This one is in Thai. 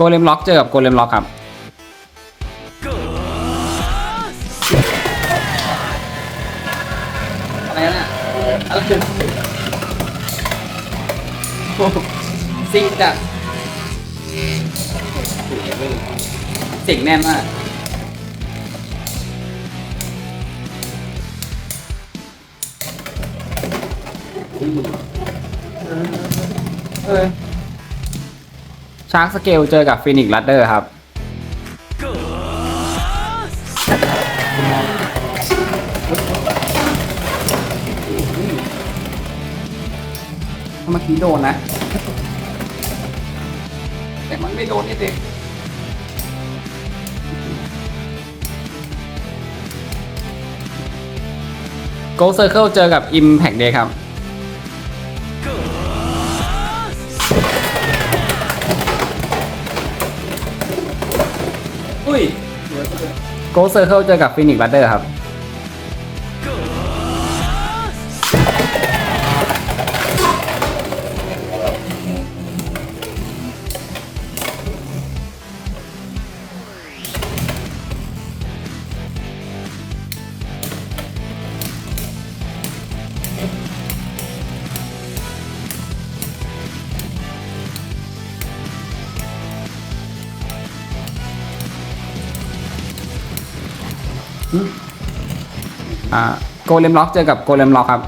โกเลมล็อกเจอกับโกเลมล็อกครับอะไรนะอะไรโอ้โหซิงจัดเสียงแน่นมากเออ ชาร์กสเกลเจอกับฟินิกซ์ลัดเดอร์ครับ เมื่อกี้โดนนะ แต่มันไม่โดนนี่เด็กโกเซอร์เคิลเจอกับ Impact Day ครับ อุ้ยโกเซอร์เคิลเจอกับฟินิกซ์ลัตเตอร์ครับ อ่าโกเลมล็อกเจอกับโกเลมล็อกครับ